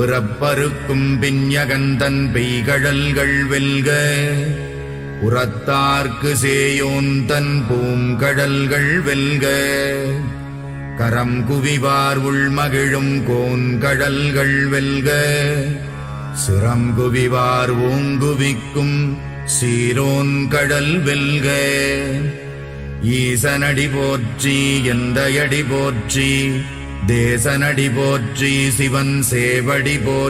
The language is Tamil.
புறப்பருக்கும் பின்யகந்தன் பெய்கழல்கள் வெல்க. புறத்தார்க்கு சேயோன் தன் பூங்கடல்கள் வெல்க. கரம் குவிவார் உள்மகிழும் கோன்கடல்கள் வெல்க. சிரம் குவிவார் ஓங்குவிக்கும் சீரோன் கடல் வெல்க. ஈசனடி போற்றி எந்தையடி போற்றி தேசனடி போற்றி சிவன் சேவடி போற்றி